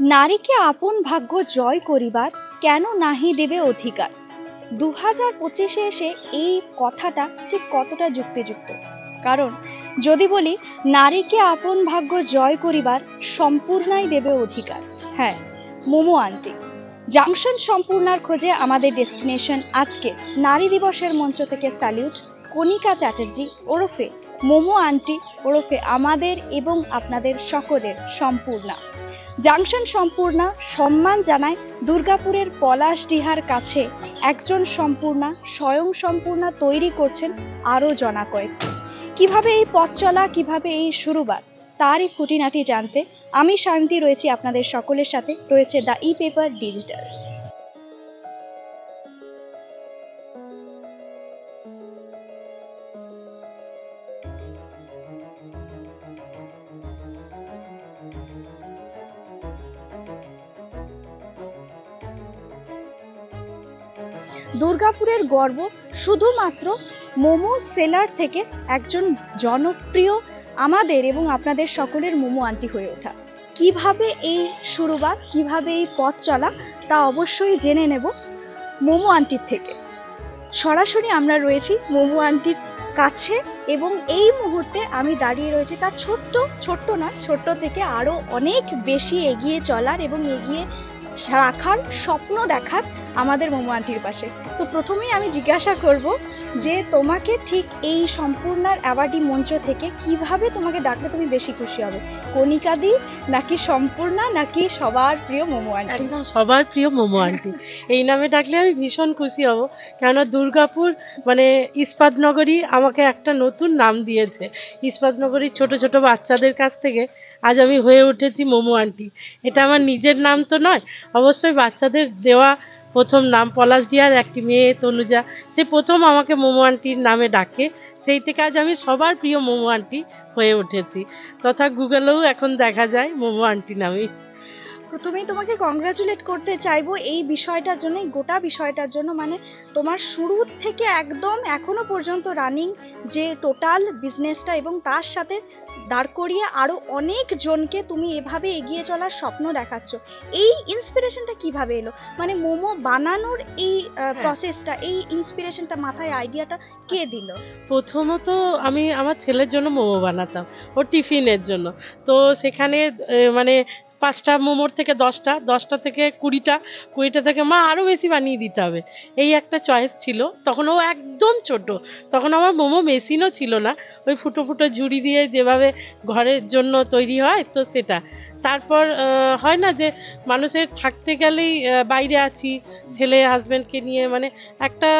নারীকে আপন ভাগ্য জয় করিবার কেন নাহি দেবে অধিকার? দু হাজার পঁচিশে এসে এই কথাটা ঠিক কতটা যুক্তিযুক্ত? কারণ, যদি বলি, নারীকে আপন ভাগ্য জয় করিবার সম্পূর্ণাই দেবে অধিকার। হ্যাঁ মোমো আন্টি, জাংশন সম্পূর্ণার খোঁজে আমাদের ডেস্টিনেশন আজকে নারী দিবসের মঞ্চ থেকে স্যালিউট কণিকা চ্যাটার্জি ওরফে মোমো আন্টি ওরফে আমাদের এবং আপনাদের সকলের সম্পূর্ণা। জাংশন সম্পূর্ণা সম্মান জানায় দুর্গাপুরের পলাশডিহার কাছে। একজন সম্পূর্ণা স্বয়ং সম্পূর্ণা তৈরি করছেন আরও জনা কয়েকটি কীভাবে এই পথ চলা, কীভাবে এই শুরুবার, তারই খুঁটিনাটি জানতে আমি শান্তি রয়েছি আপনাদের সকলের সাথে। রয়েছে দ্য ই পেপার ডিজিটাল। দুর্গাপুরের গর্ব শুধুমাত্র মোমো সেলার থেকে একজন জনপ্রিয় আমাদের এবং আপনাদের সকলের মোমো আন্টি হয়ে ওঠা। কীভাবে এই শুরুবার কীভাবে এই পথ চলা, তা অবশ্যই জেনে নেব মোমো আন্টির থেকে। সরাসরি আমরা রয়েছি মোমো আন্টির কাছে এবং এই মুহূর্তে আমি দাঁড়িয়ে রয়েছি তার ছোট্ট ছোট্ট নয় ছোট্ট থেকে আরও অনেক বেশি এগিয়ে চলার এবং এগিয়ে রাখার স্বপ্ন দেখার আমাদের মোমো আন্টির পাশে। তো প্রথমেই আমি জিজ্ঞাসা করব যে তোমাকে ঠিক এই সম্পূর্ণার অ্যাওয়ার্ডি মঞ্চ থেকে কীভাবে তোমাকে ডাকলে তুমি বেশি খুশি হবে? কণিকা দি নাকি সম্পূর্ণা নাকি সবার প্রিয় মোমো আন্টি? একদম সবার প্রিয় মোমো আন্টি। এই নামে ডাকলে আমি ভীষণ খুশি হব। কেননা দুর্গাপুর মানে ইস্পাত নগরী আমাকে একটা নতুন নাম দিয়েছে। ইস্পাত নগরীর ছোট ছোট বাচ্চাদের কাছ থেকে আজ আমি হয়ে উঠেছি মোমো আন্টি। এটা আমার নিজের নাম তো নয়, অবশ্যই বাচ্চাদের দেওয়া প্রথম নাম। পলাশ ডিয়ার একটি মেয়ে, তনুজা। সে প্রথম আমাকে মোমো আন্টির নামে ডাকে। সেই থেকে আজ আমি সবার প্রিয় মোমো আন্টি হয়ে উঠেছি। তথা গুগলেও এখন দেখা যায় মোমো আন্টি নামেই প্রথমেই তোমাকে কংগ্রাচুলেট করতে চাইব এই বিষয়টার জন্য গোটা বিষয়টার জন্য। মানে তোমার শুরু থেকে একদম এখনও পর্যন্ত রানিং যে টোটাল বিজনেসটা এবং তার সাথে দাঁড় করিয়ে আরও অনেক জনকে তুমি এভাবে এগিয়ে চলার স্বপ্ন দেখাচ্ছ। এই ইন্সপিরেশনটা কীভাবে এলো? মানে মোমো বানানোর এই প্রসেসটা এই ইন্সপিরেশনটা মাথায় আইডিয়াটা কে দিল? প্রথমত আমি আমার ছেলের জন্য মোমো বানাতাম ওর টিফিনের জন্য। তো সেখানে মানে পাঁচটা মোমোর থেকে দশটা দশটা থেকে কুড়িটা কুড়িটা থেকে মা আরও বেশি বানিয়ে দিতে হবে। এই একটা চয়েস ছিল। তখন ও একদম ছোট। তখন আমার মোমো মেশিনও ছিল না। ওই ফুটো ফুটো ঝুড়ি দিয়ে যেভাবে ঘরের জন্য তৈরি হয়, তো সেটা। তারপর হয় না যে মানুষের থাকতে গেলেই বাইরে আছি, ছেলে হাজব্যান্ডকে নিয়ে মানে একটা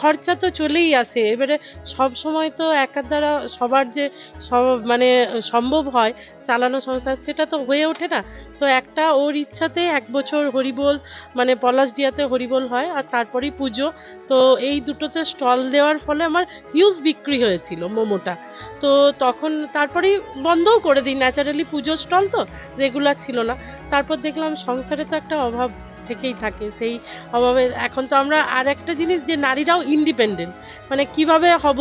খরচা তো চলেই আসে। এবারে সব সময় তো একার দ্বারা সবার যে সব মানে সম্ভব হয় চালানো সংসার, সেটা তো হয়ে ওঠে না। তো একটা ওর ইচ্ছাতে এক বছর হরিবোল মানে পলাশ পলাশডিয়াতে হরিবোল হয় আর তারপরেই পুজো। তো এই দুটোতে স্টল দেওয়ার ফলে আমার হিউজ বিক্রি হয়েছিল মোমোটা। তো তখন তারপরেই বন্ধও করে দিই ন্যাচারালি পুজোর স্টল তো রেগুলার ছিল না। তারপর দেখলাম সংসারে তো একটা অভাব থেকেই থাকে। সেই অভাবে এখন তো আমরা আর একটা জিনিস যে নারীরাও ইন্ডিপেন্ডেন্ট মানে কীভাবে হব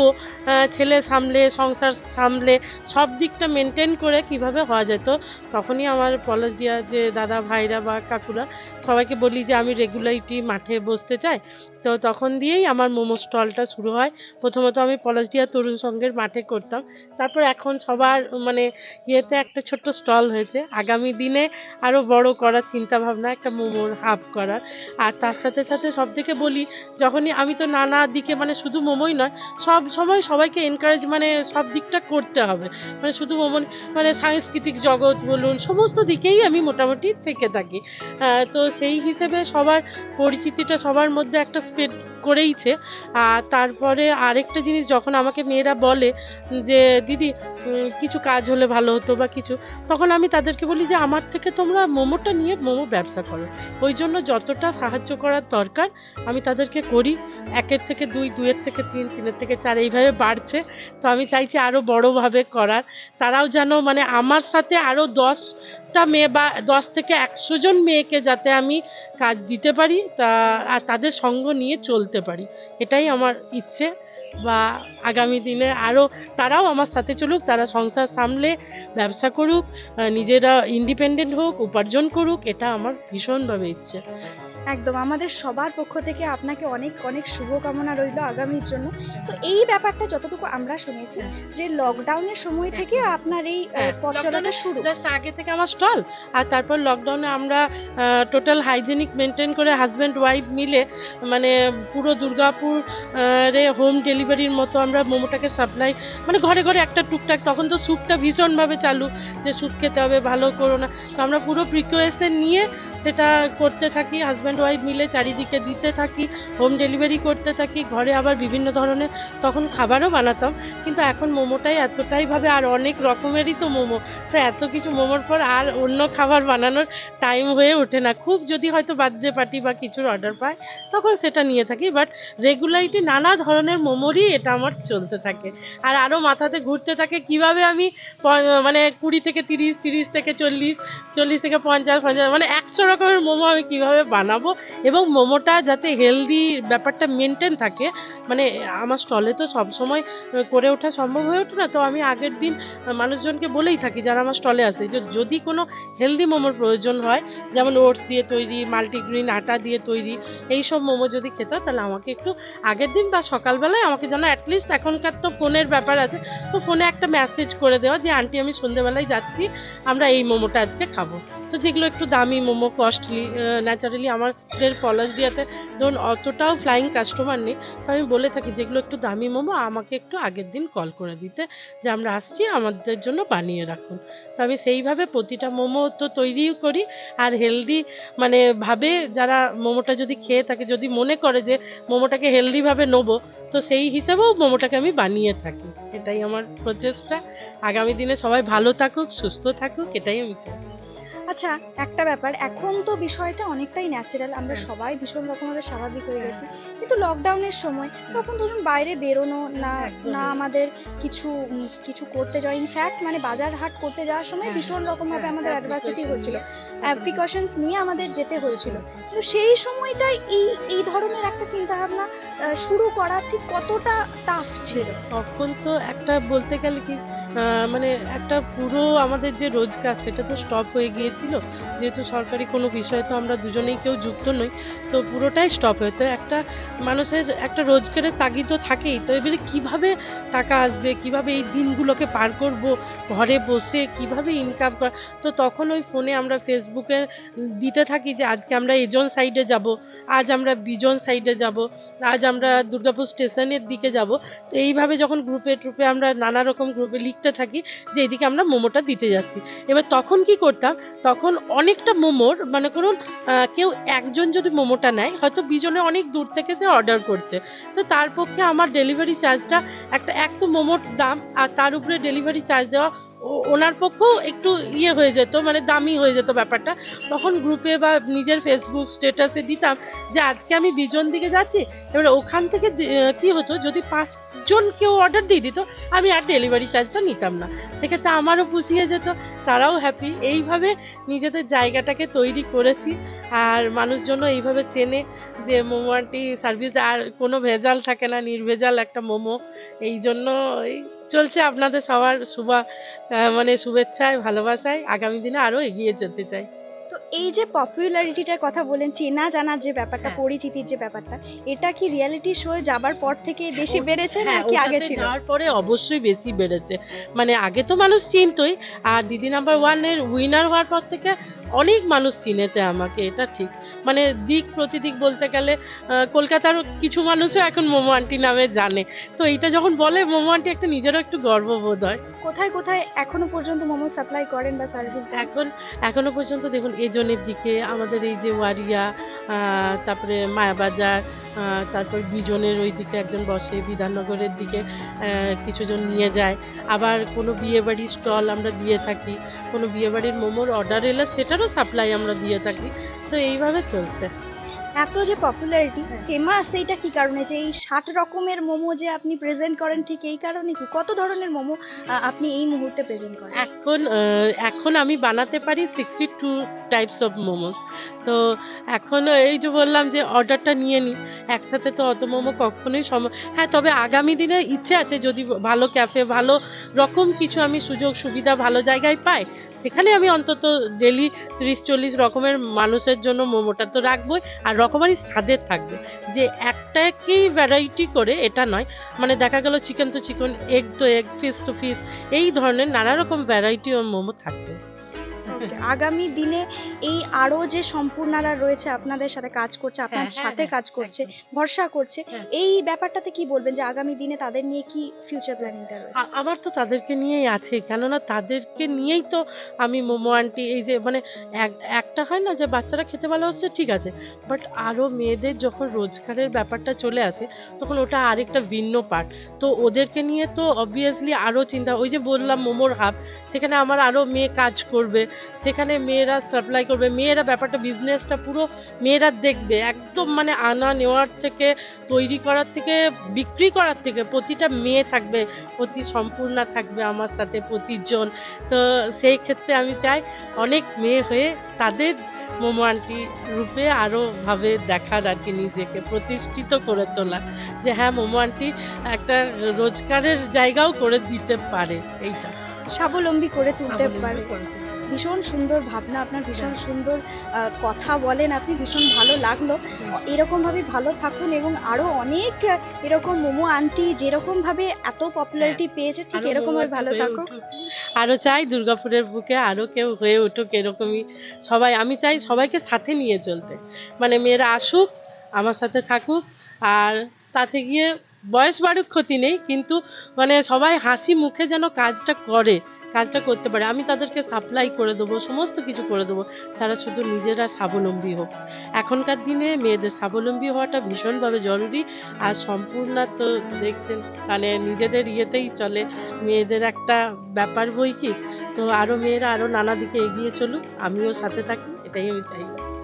ছেলে সামলে, সংসার সামলে, সব দিকটা মেনটেন করে কীভাবে হওয়া যায় তো তখনই আমার পলাশ দিয়া যে দাদা, ভাইরা বা কাকুরা সবাইকে বলি যে আমি রেগুলারিটি মাঠে বসতে চাই। তো তখন দিয়েই আমার মোমো স্টলটা শুরু হয়। প্রথমত আমি পলাশডিয়া তরুণ সংঘের মাঠে করতাম। তারপর এখন সবার মানে ইয়েতে একটা ছোট্ট স্টল হয়েছে। আগামী দিনে আরও বড় করার চিন্তা ভাবনা একটা মোমোর হাব করার। আর তার সাথে সাথে সব থেকে বলি, যখনই আমি তো নানা দিকে মানে শুধু মোমোই নয়, সব সময় সবাইকে এনকারেজ মানে সব দিকটা করতে হবে। মানে শুধু মোমো মানে সাংস্কৃতিক জগৎ বলুন, সমস্ত দিকেই আমি মোটামুটি থেকে থাকি। তো সেই হিসেবে সবার পরিচিতিটা সবার মধ্যে একটা স্প্রেড করেইছে। আর তারপরে আরেকটা জিনিস যখন আমাকে মেয়েরা বলে যে, দিদি কিছু কাজ হলে ভালো হতো বা কিছু, তখন আমি তাদেরকে বলি যে, আমার থেকে তোমরা মোমোটা নিয়ে মোমো ব্যবসা করো। ওই জন্য যতটা সাহায্য করার দরকার, আমি তাদেরকে করি। একের থেকে দুই, দুইয়ের থেকে তিন, তিনের থেকে চার, এইভাবে বাড়ছে। তো আমি চাইছি আরও বড়োভাবে করার। তারাও যেন মানে আমার সাথে আরও দশ দশটা মেয়ে বা দশ থেকে একশো জন মেয়েকে যাতে আমি কাজ দিতে পারি, তা, আর তাদের সঙ্গ নিয়ে চলতে পারি। এটাই আমার ইচ্ছে বা আগামী দিনে আরও তারাও আমার সাথে চলুক, তারা সংসার সামলে, ব্যবসা করুক নিজেরা ইন্ডিপেন্ডেন্ট হোক, উপার্জন করুক, এটা আমার ভীষণভাবে ইচ্ছে। একদম আমাদের সবার পক্ষ থেকে আপনাকে অনেক অনেক শুভকামনা রইল আগামীর জন্য। তো এই ব্যাপারটা যতটুকু আমরা শুনেছি যে লকডাউনের সময় থেকে আপনার এই হ্যাঁ, পথ চলাটা শুরু। জাস্ট আগে থেকে আমার স্টল আর তারপর লকডাউনে আমরা টোটাল হাইজেনিক মেনটেন করে হাজব্যান্ড ওয়াইফ মিলে মানে পুরো দুর্গাপুর রে হোম ডেলিভারির মতো আমরা মোমোটাকে সাপ্লাই মানে ঘরে ঘরে একটা টুকটাক তখন তো স্যুপটা ভীষণভাবে চালু যে স্যুপ খেতে হবে ভালো করো না। তো আমরা পুরো প্রিকোয়েশন নিয়ে সেটা করতে থাকি হাজব্যান্ড ওয়াইফ মিলে চারিদিকে দিতে থাকি হোম ডেলিভারি করতে থাকি, ঘরে আবার বিভিন্ন ধরনের তখন খাবারও বানাতাম। কিন্তু এখন মোমোটাই এতটাই ভাবে আর অনেক রকমেরই তো মোমো। তো এত কিছু মোমোর পর আর অন্য খাবার বানানোর টাইম হয়ে ওঠে না। খুব যদি হয়তো বার্থডে পার্টি বা কিছুর অর্ডার পায়, তখন সেটা নিয়ে থাকি। বাট রেগুলারিটি নানা ধরনের মোমোরই এটা আমার চলতে থাকে। আর আরও মাথাতে ঘুরতে থাকে কীভাবে আমি মানে কুড়ি থেকে তিরিশ তিরিশ থেকে চল্লিশ চল্লিশ থেকে পঞ্চাশ পঞ্চাশ মানে একশো রকমের মোমো আমি কীভাবে বানাবো? এবং মোমোটা যাতে হেলদি ব্যাপারটা মেনটেন থাকে। মানে আমার স্টলে তো সবসময় করে ওঠা সম্ভব হয়ে ওঠে না, তো আমি আগের দিন মানুষজনকে বলেই থাকি যারা আমার স্টলে আসে যে যদি কোনো হেলদি মোমোর প্রয়োজন হয়, যেমন ওটস দিয়ে তৈরি মাল্টিগ্রিন আটা দিয়ে তৈরি এই সব মোমো যদি খেতে হয়, তাহলে আমাকে একটু আগের দিন বা সকালবেলায় আমাকে যেন অ্যাটলিস্ট এখনকার তো ফোনের ব্যাপার আছে, তো ফোনে একটা মেসেজ করে দেওয়া যে, আন্টি, আমি সন্ধেবেলায় যাচ্ছি, আমরা এই মোমোটা আজকে খাব। তো যেগুলো একটু দামি মোমো কস্টলি ন্যাচারালি আমাদের পলাশডিয়াতে ধরুন অতটাও ফ্লাইং কাস্টমার নেই, তো আমি বলে থাকি যেগুলো একটু দামি মোমো, আমাকে একটু আগের দিন কল করে দিতে যে আমরা আসছি, আমাদের জন্য বানিয়ে রাখুন। তো আমি সেইভাবে প্রতিটা মোমো তো তৈরিও করি আর হেলদি মানে ভাবে যারা মোমোটা যদি খেয়ে থাকে, যদি মনে করে যে মোমোটাকে হেলদিভাবে নেব, তো সেই হিসেবেও মোমোটাকে আমি বানিয়ে থাকি। এটাই আমার প্রচেষ্টা। আগামী দিনে সবাই ভালো থাকুক, সুস্থ থাকুক, এটাই আমি চাই। আচ্ছা একটা ব্যাপার। এখন তো বিষয়টা অনেকটাই ন্যাচারাল আমরা। সবাই ভীষণ রকমভাবে স্বাভাবিক হয়ে গেছি। কিন্তু লকডাউনের সময় তখন ধরুন বাইরে বেরোনো না না আমাদের কিছু কিছু করতে যাওয়া ইনফ্যাক্ট মানে বাজার হাট করতে যাওয়ার সময় হ্যাঁ, ভীষণ রকমভাবে হ্যাঁ, আমাদের অ্যাডভার্সিটি নিয়ে। প্রিকশনস নিয়ে আমাদের যেতে হয়েছিল। তো সেই সময়টাই এই এই ধরনের একটা চিন্তা ভাবনা শুরু করা ঠিক কতটা টাফ ছিল? তখন তো একটা বলতে গেলে কি মানে একটা পুরো আমাদের যে রোজগার, সেটা তো স্টপ হয়ে গিয়েছিল। যেহেতু সরকারি কোনো বিষয় তো আমরা দুজনেই কেউ যুক্ত নই, তো পুরোটাই স্টপ হয়ে, তো একটা মানুষের একটা রোজগারের তাগিদ তো থাকেই। তো এবারে কীভাবে টাকা আসবে, কীভাবে এই দিনগুলোকে পার করব, ঘরে বসে কীভাবে ইনকাম করা? তো তখন ওই ফোনে আমরা ফেসবুকে দিতে থাকি যে, আজকে আমরা এজন সাইডে যাব, আজ আমরা বিজন সাইডে যাব, আজ আমরা দুর্গাপুর স্টেশনের দিকে যাব। তো এইভাবে যখন গ্রুপে ট্রুপে আমরা নানা রকম গ্রুপে লিখতে থাকি যে এদিকে আমরা মোমোটা দিতে যাচ্ছি। এবার তখন কি করতাম? তখন অনেকটা মোমোর মানে করুন কেউ একজন যদি মোমোটা নেয়, হয়তো বিজনে অনেক দূর থেকে সে অর্ডার করছে। তো তার পক্ষে আমার ডেলিভারি চার্জটা একটা, এক তো মোমোর দাম আর তার উপরে ডেলিভারি চার্জ দেওয়া ওনার পক্ষেও একটু ইয়ে হয়ে যেত মানে দামি হয়ে যেত ব্যাপারটা। তখন গ্রুপে বা নিজের ফেসবুক স্ট্যাটাসে দিতাম যে, আজকে আমি বিজন দিকে যাচ্ছি, এবারে ওখান থেকে কি হতো, যদি পাঁচজন কেউ অর্ডার দিয়ে দিত, আমি আর ডেলিভারি চার্জটা নিতাম না। সেক্ষেত্রে আমারও পুষিয়ে যেত, তারাও হ্যাপি এইভাবে নিজেদের জায়গাটাকে তৈরি করেছি, আর মানুষজনও এইভাবে চেনে যে মোমো আন্টি সার্ভিস আর কোনো ভেজাল থাকে না, নির্ভেজাল একটা মোমো। এই জন্য এই চলছে। আপনাদের সবার শুভা মানে শুভেচ্ছায় ভালোবাসায় আগামী দিনে আরও এগিয়ে যেতে চাই। তো এই যে পপুলারিটিটার কথা বলেন চেনা জানার যে ব্যাপারটা হ্যাঁ। পরিচিতির যে ব্যাপারটা এটা কি রিয়েলিটি শো যাবার পর থেকে বেশি বেড়েছে হ্যাঁ নাকি আগে ছিল? যাওয়ার পরে অবশ্যই বেশি বেড়েছে। মানে আগে তো মানুষ চিনতই আর দিদি নাম্বার ওয়ানের উইনার হওয়ার পর থেকে অনেক মানুষ চিনেছে আমাকে এটা ঠিক। মানে দিক প্রতিদিক বলতে গেলে কলকাতার কিছু মানুষও এখন মোমো আন্টি নামে জানে। তো এটা যখন বলে মোমো আন্টি একটা নিজেরও একটু গর্ববোধ হয়। কোথায় কোথায় এখনও পর্যন্ত মোমো সাপ্লাই করেন বা সার্ভিস এখন এখনও পর্যন্ত দেখুন এজনের দিকে আমাদের এই যে ওয়ারিয়া তারপরে মায়াবাজার তারপর বিজনের ওই দিকে একজন বসে, বিধাননগরের দিকে কিছুজন নিয়ে যায়। আবার কোনো বিয়েবাড়ির স্টল আমরা দিয়ে থাকি, কোনো বিয়েবাড়ির মোমোর অর্ডার এলে সেটারও সাপ্লাই আমরা দিয়ে থাকি। তো এইভাবে চলছে। এত যে পপুলারিটি। ফেমাস এইটা কি কারণে? যে এই ষাট রকমের মোমো যে আপনি প্রেজেন্ট করেন, ঠিক এই কারণে কি? কত ধরনের মোমো আপনি এই মুহূর্তে প্রেজেন্ট করেন? এখন এখন আমি বানাতে পারি sixty two types of momos তো এখন এই যে বললাম যে অর্ডারটা নিয়ে নিই একসাথে তো অত মোমো কখনোই সম্ভব হ্যাঁ তবে আগামী দিনে ইচ্ছে আছে যদি ভালো ক্যাফে ভালো রকম কিছু আমি সুযোগ সুবিধা ভালো জায়গায় পাই, সেখানে আমি অন্তত ডেলি তিরিশ চল্লিশ রকমের মানুষের জন্য মোমোটা তো রাখবোই, আর রকমারি স্বাদের থাকবে। যে একটাকেই ভ্যারাইটি করে এটা নয়। মানে দেখা গেল চিকেন তো চিকেন এগ তো এগ ফিশ তো ফিশ এই ধরনের নানা রকম ভ্যারাইটি ওর মোমো থাকবে। আগামী দিনে এই আরও যে সম্পূর্ণারা রয়েছে আপনাদের সাথে কাজ করছে আপনার হ্যাঁ, সাথে হ্যাঁ, কাজ করছে ভরসা করছে হ্যাঁ। এই ব্যাপারটাতে কি বলবেন যে আগামী দিনে তাদের নিয়ে কি ফিউচার প্ল্যানিংটা রয়েছে? আমার তো তাদেরকে নিয়েই আছে কেননা তাদেরকে নিয়েই তো আমি মোমো আন্টি এই যে মানে এক- একটা হয় না যে বাচ্চারা খেতে ভালোবাসছে ঠিক আছে। বাট আরও মেয়েদের যখন রোজগারের ব্যাপারটা চলে আসে তখন ওটা আরেকটা ভিন্ন পার্ট তো ওদেরকে নিয়ে তো অবভিয়াসলি আরও চিন্তা ওই যে বললাম মোমোর হাব সেখানে আমার আরও মেয়ে কাজ করবে সেখানে মেয়েরা সাপ্লাই করবে। মেয়েরা ব্যাপারটা বিজনেসটা পুরো মেয়েরা দেখবে। একদম মানে আনা নেওয়ার থেকে তৈরি করার থেকে বিক্রি করার থেকে প্রতিটা মেয়ে থাকবে প্রতি সম্পূর্ণা থাকবে আমার সাথে প্রতিজন। তো সেই ক্ষেত্রে আমি চাই অনেক মেয়ে হয়ে তাদের মোমো আন্টি রূপে আরও ভাবে দেখার আর কি নিজেকে প্রতিষ্ঠিত করে তোলা। যে হ্যাঁ মোমো আন্টি একটা রোজগারের জায়গাও করে দিতে পারে। এইটা। স্বাবলম্বী করে তুলতে পারে। ভীষণ সুন্দর ভাবনা আপনার ভীষণ সুন্দর কথা বলেন আপনি ভীষণ ভালো লাগল এরকম ভাবে ভালো থাকুন এবং আরও অনেক এরকম মোমো আন্টি যেরকমভাবে এত পপুলারিটি পেয়েছে ঠিক হ্যাঁ। আরও এরকম ভাবে মোমো ভালো থাকুক উঠুক। আরও চাই দুর্গাপুরের বুকে আরও কেউ হয়ে উঠুক এরকমই সবাই আমি চাই সবাইকে সাথে নিয়ে চলতে মানে মেয়েরা আসুক আমার সাথে থাকুক আর তাতে গিয়ে বয়স বাড়ুক ক্ষতি নেই কিন্তু মানে সবাই হাসি মুখে যেন কাজটা করে কাজটা করতে পারে। আমি তাদেরকে সাপ্লাই করে দেবো, সমস্ত কিছু করে দেবো। তারা শুধু নিজেরা স্বাবলম্বী হোক। এখনকার দিনে মেয়েদের স্বাবলম্বী হওয়াটা ভীষণভাবে জরুরি। আর সম্পূর্ণ তো দেখছেন মানে নিজেদের ইয়েতেই চলে। মেয়েদের একটা ব্যাপার বই কি? তো আরও মেয়েরা আরও নানা দিকে এগিয়ে চলুক। আমিও সাথে থাকি, এটাই আমি চাই।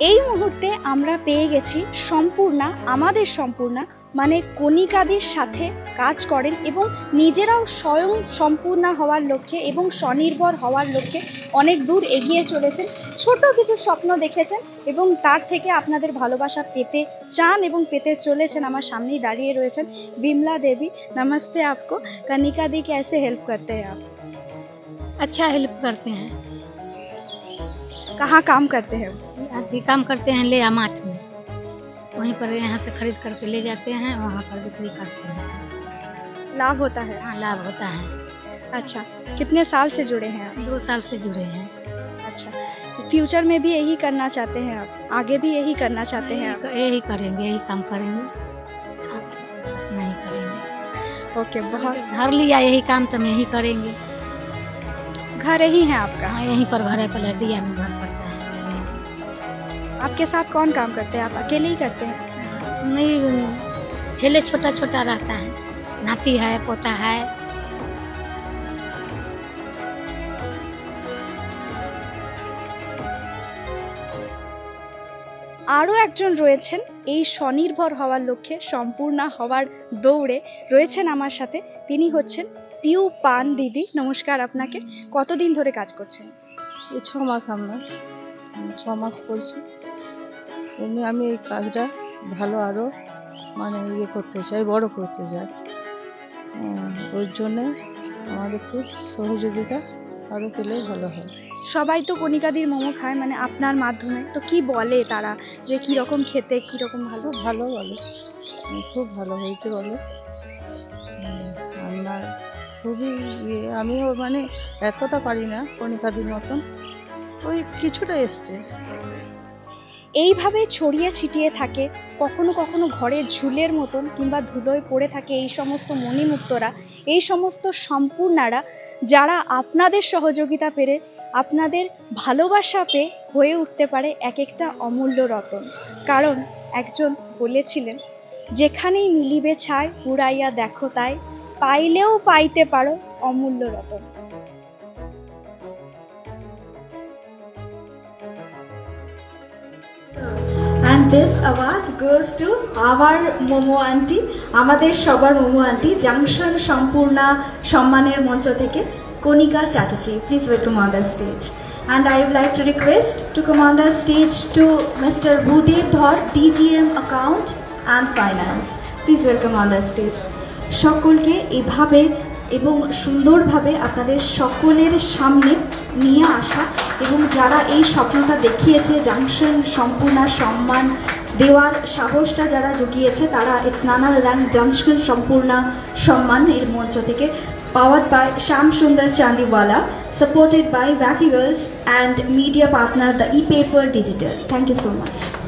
এই মুহূর্তে আমরা পেয়ে গেছি সম্পূর্ণা, আমাদের সম্পূর্ণা মানে কণিকাদের সাথে কাজ করেন এবং নিজেরাও স্বয়ং সম্পূর্ণা হওয়ার লক্ষ্যে এবং স্বনির্ভর হওয়ার লক্ষ্যে অনেক দূর এগিয়ে চলেছেন, ছোট কিছু স্বপ্ন দেখেছেন এবং তার থেকে আপনাদের ভালোবাসা পেতে চান এবং পেতে চলেছেন, আমার সামনেই দাঁড়িয়ে রয়েছেন বিমলা দেবী। নমস্তে আপকো কণিকা দি ক্যাসে হেল্প করতে আপ আচ্ছা হেল্প করতে হ্যাঁ। कहाँ काम करते हैं? आदि काम करते हैं ले माठ में। वहीं पर यहाँ से खरीद करके ले जाते हैं वहाँ पर बिक्री करते हैं। लाभ होता है? हाँ लाभ होता है। अच्छा कितने साल से जुड़े हैं आप? दो साल से जुड़े हैं। अच्छा फ्यूचर में भी यही करना चाहते हैं आप? आगे भी यही करना चाहते हैं आप? यही करेंगे यही काम करेंगे। आप नहीं करेंगे। ओके बहुत घर लिया यही काम तो हम यही करेंगे। घर यही है आपका? हाँ यहीं पर घर है पहले दिया में घर। आपके साथ कौन काम करते हैं आप अकेले ही करते हैं नहीं छेले छोटा छोटा रहता है नाती है पोता है আরও একজন রয়েছেন এই স্বনির্ভর হওয়ার লক্ষ্যে সম্পূর্ণ হওয়ার দৌড়ে রয়েছেন আমার সাথে তিনি হচ্ছেন পিউ পান দিদি নমস্কার আপনাকে কতদিন ধরে কাজ করছেন এই ছ মাস আমরা উম, ছ মাস করছি এমনি আমি এই কাজটা ভালো আরও মানে ইয়ে করতে চাই বড় করতে চাই। ওর জন্যে আমাদের খুব সহযোগিতা আরও পেলে ভালো হয়। সবাই তো কণিকাদির মোমো খায় মানে আপনার মাধ্যমে। তো কি বলে তারা যে কি রকম খেতে কি রকম ভালো ভালো বলে। খুব ভালো হয়েছে বলে। আমার খুবই ইয়ে আমিও মানে এতটা পারি না কণিকাদির মতন। ওই কিছুটা এসছে। এইভাবে ছড়িয়ে ছিটিয়ে থাকে, কখনো কখনো ঘরের ঝুলের মতন কিংবা ধুলোয় পড়ে থাকে এই সমস্ত মণিমুক্তরা, এই সমস্ত সম্পূর্ণারা যারা আপনাদের সহযোগিতা পেরে, আপনাদের ভালোবাসা পেয়ে হয়ে উঠতে পারে এক একটা অমূল্য রতন। কারণ একজন বলেছিলেন, যেখানেই মিলিবে ছায় উড়াইয়া দেখো তাই, পাইলেও পাইতে পারো অমূল্য রতন। This award goes to our momo aunty আমাদের সবার মোমো আন্টি জাংশন সম্পূর্ণা সম্মানের মঞ্চ থেকে Kanika Chatterjee please welcome on the stage And I would like to request to come on the stage to Mr. Bhudev Dhar, DGM Account and Finance. Please welcome on the stage. সকলকে এভাবে এবং সুন্দরভাবে আপনাদের সকলের সামনে নিয়ে আসা এবং যারা এই স্বপ্নটা দেখিয়েছে, জাংশন, সম্পূর্ণ সম্মান দেওয়ার সাহসটা যারা জুগিয়েছে, তারা ইটস নানাল রান জাংশন সম্পূর্ণ সম্মান এর মঞ্চ থেকে power by Shyam Sundar Chandiwala supported by ব্যাকি and media partner the e paper digital thank you so much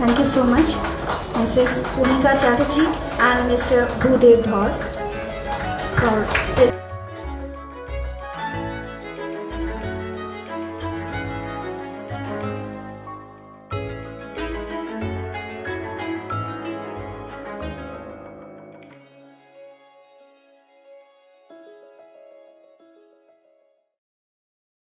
Thank you so much, Mrs. Unika Chatterjee and Mr. Bhudev Dhar for this.